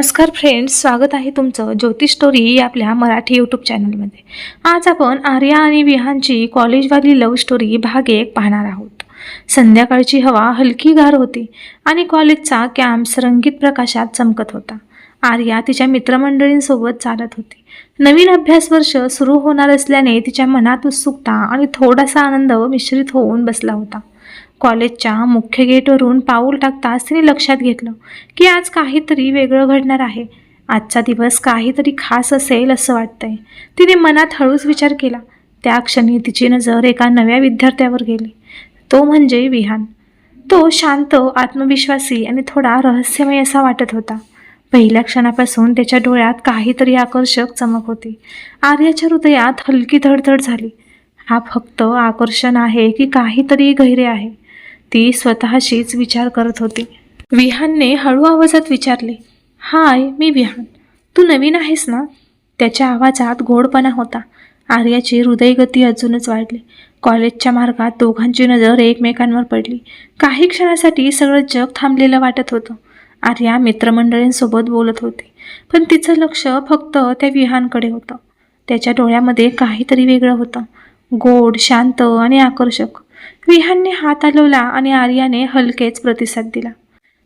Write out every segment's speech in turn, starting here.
नमस्कार फ्रेंड्स स्वागत आहे तुमचं ज्योतिष स्टोरी आपल्या मराठी यूट्यूब चॅनलमध्ये आज आपण आर्या आणि विहानची कॉलेजवाली लव्ह स्टोरी भाग एक पाहणार आहोत. संध्याकाळची हवा हलकी गार होती आणि कॉलेजचा कॅम्प्स रंगीत प्रकाशात चमकत होता. आर्या तिच्या मित्रमंडळींसोबत चालत होती. नवीन अभ्यास वर्ष सुरू होणार असल्याने तिच्या मनात उत्सुकता आणि थोडासा आनंद मिश्रित होऊन बसला होता. कॉलेजच्या मुख्य गेटवरून पाऊल टाकताच तिने लक्षात घेतलं की आज काहीतरी वेगळं घडणार आहे. आजचा दिवस काहीतरी खास असेल असं वाटतंय. तिने मनात हळूच विचार केला. त्या क्षणी तिची नजर एका नव्या विद्यार्थ्यावर गेली. तो म्हणजे विहान. तो शांत आत्मविश्वासी आणि थोडा रहस्यमय असा वाटत होता. पहिल्या क्षणापासून त्याच्या डोळ्यात काहीतरी आकर्षक चमक होती. आर्याच्या हृदयात हलकी धडधड झाली. हा फक्त आकर्षण आहे की काहीतरी गहिरे आहे. ती स्वतःशीच विचार करत होती. विहानने हळू आवाजात विचारले हाय मी विहान. तू नवीन आहेस ना? त्याच्या आवाजात गोडपणा होता. आर्याची हृदयगती अजूनच वाढली. कॉलेजच्या मार्गात दोघांची नजर एकमेकांवर पडली. काही क्षणासाठी सगळं जग थांबलेलं वाटत होतं. आर्या मित्रमंडळींसोबत बोलत होती पण तिचं लक्ष फक्त त्या विहानकडे होतं. त्याच्या डोळ्यामध्ये काहीतरी वेगळं होतं. गोड शांत आणि आकर्षक. विहानने हात हलवला आणि आर्याने हलकेच प्रतिसाद दिला.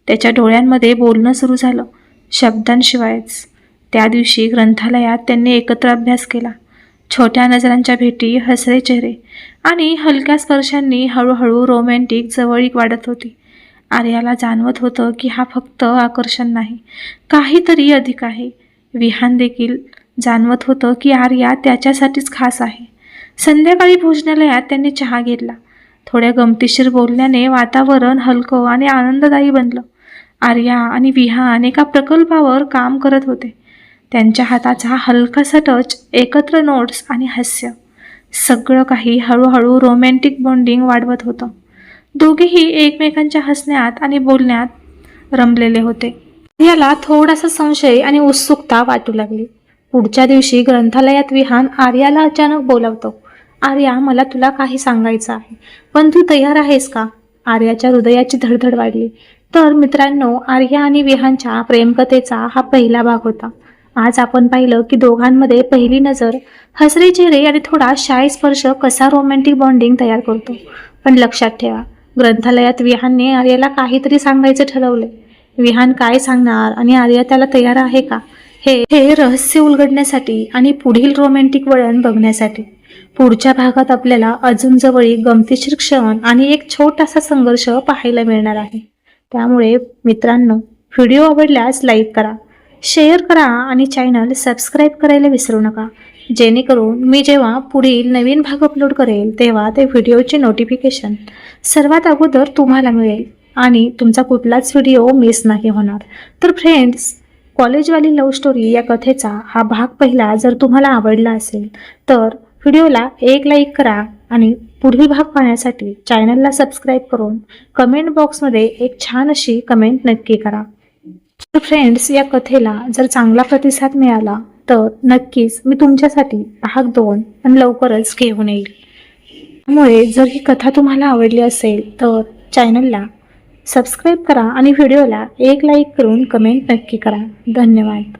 त्याच्या डोळ्यांमध्ये बोलणं सुरू झालं शब्दांशिवायच. त्या दिवशी ग्रंथालयात त्यांनी एकत्र अभ्यास केला. छोट्या नजरांच्या भेटी हसरे चेहरे आणि हलक्या स्पर्शांनी हळूहळू रोमॅन्टिक जवळीक वाढत होती. आर्याला जाणवत होतं की हा फक्त आकर्षण नाही काहीतरी अधिक आहे. विहान देखील जाणवत होतं की आर्या त्याच्यासाठीच खास आहे. संध्याकाळी भोजनालयात त्यांनी चहा घेतला. थोड्या गमतीशीर बोलण्याने वातावरण हलकं आणि आनंददायी बनलं. आर्या आणि विहान एका प्रकल्पावर काम करत होते. त्यांच्या हाताचा हलकासा टच एकत्र नोट्स आणि हास्य. सगळं काही हळूहळू रोमॅन्टिक बॉन्डिंग वाढवत होतं. दोघेही एकमेकांच्या हसण्यात आणि बोलण्यात रमलेले होते. याला थोडासा संशय आणि उत्सुकता वाटू लागली. पुढच्या दिवशी ग्रंथालयात विहान आर्याला अचानक बोलावतो. आर्या मला तुला काही सांगायचं आहे. पण तू तयार आहेस का? आर्याच्या हृदयाची धडधड वाढली. तर मित्रांनो आर्या आणि विहानच्या प्रेमकथेचा हा पहिला भाग होता. आज आपण पाहिलं की दोघांमध्ये पहिली नजर हसरे चेहरे आणि थोडा शाय स्पर्श कसा रोमॅन्टिक बॉन्डिंग तयार करतो. पण लक्षात ठेवा ग्रंथालयात विहानने आर्याला काहीतरी सांगायचं ठरवले विहान काय सांगणार आणि आर्या त्याला तयार आहे का? हे हे रहस्य उलगडण्यासाठी आणि पुढील रोमॅन्टिक वळण बघण्यासाठी. पुढच्या भागात आपल्याला अजून जवळी गमतीशीर क्षण आणि एक छोटासा संघर्ष पाहायला मिळणार आहे. त्यामुळे मित्रांनो व्हिडिओ आवडल्यास लाईक करा शेअर करा आणि चॅनल सबस्क्राईब करायला विसरू नका. जेणेकरून मी जेव्हा पुढील नवीन भाग अपलोड करेल तेव्हा ते व्हिडिओचे नोटिफिकेशन सर्वात अगोदर तुम्हाला मिळेल आणि तुमचा कुठलाच व्हिडिओ मिस नाही होणार. तर फ्रेंड्स कॉलेजवाली लव्ह स्टोरी या कथेचा हा भाग पहिला जर तुम्हाला आवडला असेल तर व्हिडिओला एक लाईक करा आणि पुढील भाग पाहण्यासाठी चॅनलला सबस्क्राईब करून कमेंट बॉक्समध्ये एक छान अशी कमेंट नक्की करा. तर फ्रेंड्स या कथेला जर चांगला प्रतिसाद मिळाला तर नक्कीच मी तुमच्यासाठी भाग दोन आणि लवकरच घेऊन येईल. त्यामुळे जर ही कथा तुम्हाला आवडली असेल तर चॅनलला सबस्क्राईब करा आणि व्हिडिओला एक लाईक करून कमेंट नक्की करा. धन्यवाद.